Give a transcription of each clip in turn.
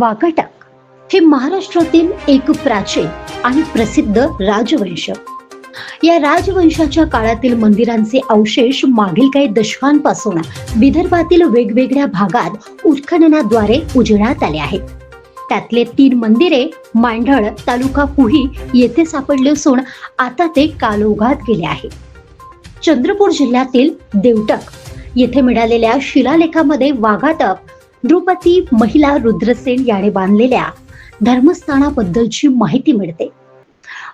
वाकाटक हे महाराष्ट्रातील एक प्राचीन आणि प्रसिद्ध राजवंश. या राजवंशाच्या काळातील मंदिरांचे अवशेष मागील काही दशकांपासून विदर्भातील वेगवेगळ्या भागात उत्खननाद्वारे उजेडात आले आहेत. त्यातले तीन मंदिरे मांढळ तालुका कुही येथे सापडले असून आता ते कालोघात गेले आहे. चंद्रपूर जिल्ह्यातील देवटक येथे मिळालेल्या शिलालेखामध्ये वाघाटक द्रुपदी महिला रुद्रसेन याने बांधलेल्या धर्मस्थानाबद्दलची माहिती मिळते.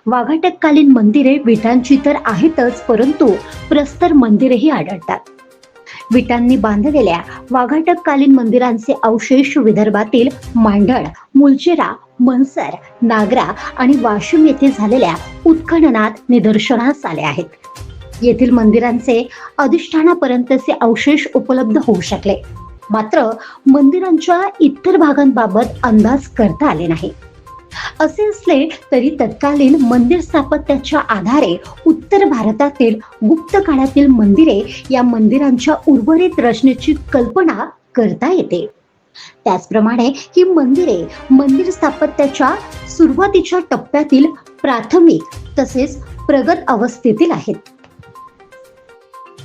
वाघाटककालीन मंदिरे विटांची तर आहेतच परंतु प्रस्तर मंदिरेही आढळतात. विटांनी बांधलेल्या वाघाटककालीन मंदिरांचे अवशेष विदर्भातील मांडण मुलचेरा मनसर नागरा आणि वाशिम येथे झालेल्या उत्खननात निदर्शनास आले आहेत. येथील मंदिरांचे अधिष्ठानापर्यंतचे अवशेष उपलब्ध होऊ शकले. मात्र मंदिरांच्या इतर भागांबाबत अंदाज करता आले नाही. असे असले तरी तत्कालीन मंदिर स्थापत्याच्या आधारे उत्तर भारतातील गुप्त काळातील मंदिरे या मंदिरांच्या उर्वरित रचनेची कल्पना करता येते. त्याचप्रमाणे ही मंदिरे मंदिर स्थापत्याच्या सुरुवातीच्या टप्प्यातील प्राथमिक तसेच प्रगत अवस्थेतील आहेत.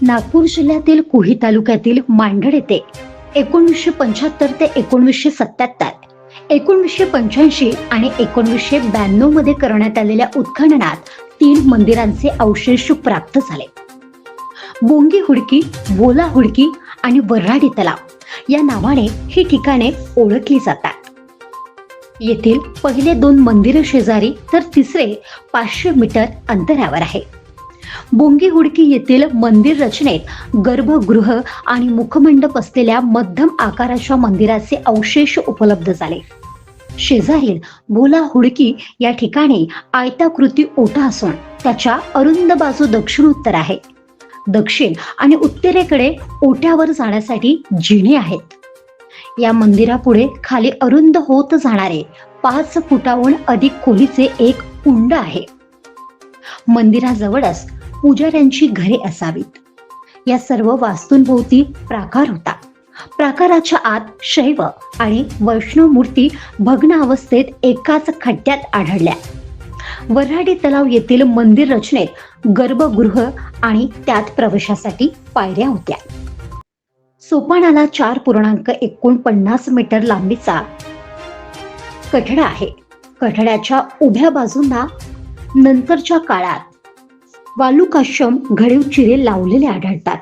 नागपूर जिल्ह्यातील कुही तालुक्यातील मांढड येथे एकोणीसशे पंच्याहत्तर ते एकोणीसशे सत्याहत्तर. एकोणीसशे पंच्याऐंशी आणि एकोणीसशे ब्याण्णवमध्ये करण्यात आलेल्या उत्खननात तीन मंदिरांचे अवशेष प्राप्त झाले. बोंगी हुडकी बोला हुडकी आणि वर्राडी तलाव या नावाने ही ठिकाणे ओळखली जातात. येथील पहिले दोन मंदिर शेजारी तर तिसरे पाचशे मीटर अंतरावर आहे. बोंगी हुडकी येथील मंदिर रचनेत गर्भगृह आणि मुखमंडप असलेल्या मध्यम आकाराच्या मंदिराचे अवशेष उपलब्ध झाले. शेजारील भोला हुडकी या ठिकाणी आयताकृती ओटा असून त्याच्या अरुंद बाजू दक्षिण उत्तर आहे. दक्षिण आणि उत्तरेकडे ओट्यावर जाण्यासाठी जिने आहेत. या मंदिरापुढे खाली अरुंद होत जाणारे पाच फुटाहून अधिक खोलीचे एक कुंड आहे. मंदिराजवळच पुजाऱ्यांची घरे असावीत. या सर्व वास्तूंभोवती प्राकार होता. प्राकाराच्या आत शैव आणि वैष्णव मूर्ती भग्न अवस्थेत एकाच खड्ड्यात आढळल्या. वऱ्हाडी तलाव येथील मंदिर रचनेत गर्भगृह आणि त्यात प्रवेशासाठी पायऱ्या होत्या. सोपानाला चार पूर्णांक एकोणपन्नास मीटर लांबीचा कठडा आहे. कठड्याच्या उभ्या बाजूंना नंतरच्या काळात वालुकाश्यम घडीव चिरे लावलेले आढळतात.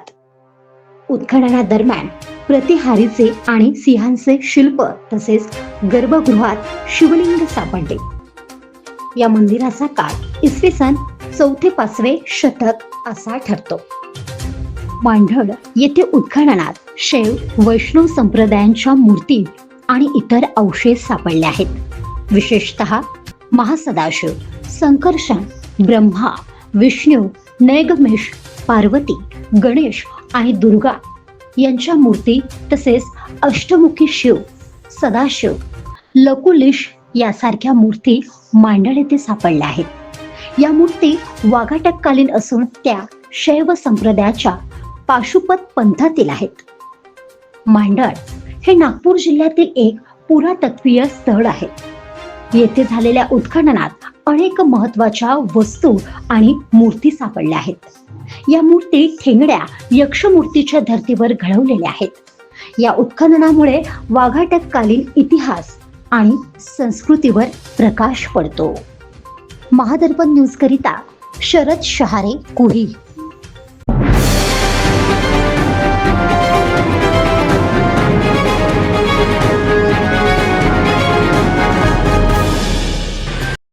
उत्खननादरम्यान प्रतिहारीचे आणि सिंहांचे शिल्प तसेच गर्भगृहात शिवलिंग सापडले. या मंदिराचा काळ इसवी सन चौथे पाचवे शतक असा ठरतो. मांढळ येथे उत्खननात शैव वैष्णव संप्रदायांच्या मूर्ती आणि इतर अवशेष सापडले आहेत. विशेषतः महासदाशिव संकर्षण ब्रह्मा विष्णू नैगमेश पार्वती गणेश आणि दुर्गा यांच्या मूर्ती तसेच अष्टमुखी शिव सदाशिव लकुलिश यासारख्या मूर्ती मांडळ येथे सापडल्या आहेत. या मूर्ती वाघाटककालीन असून त्या शैव संप्रदायाच्या पाशुपत पंथातील आहेत. मांडळ हे नागपूर जिल्ह्यातील एक पुरातत्वीय स्थळ आहे. येथे झालेल्या उत्खननात अनेक महत्त्वाच्या वस्तू आणि मूर्ती सापडल्या आहेत. या मूर्ती ठेंगड्या यक्षमूर्तीच्या धर्तीवर घडवलेल्या आहेत. या उत्खननामुळे वाघाटककालीन इतिहास आणि संस्कृतीवर प्रकाश पडतो. महादर्पण न्यूज करिता शरद शहारे कुही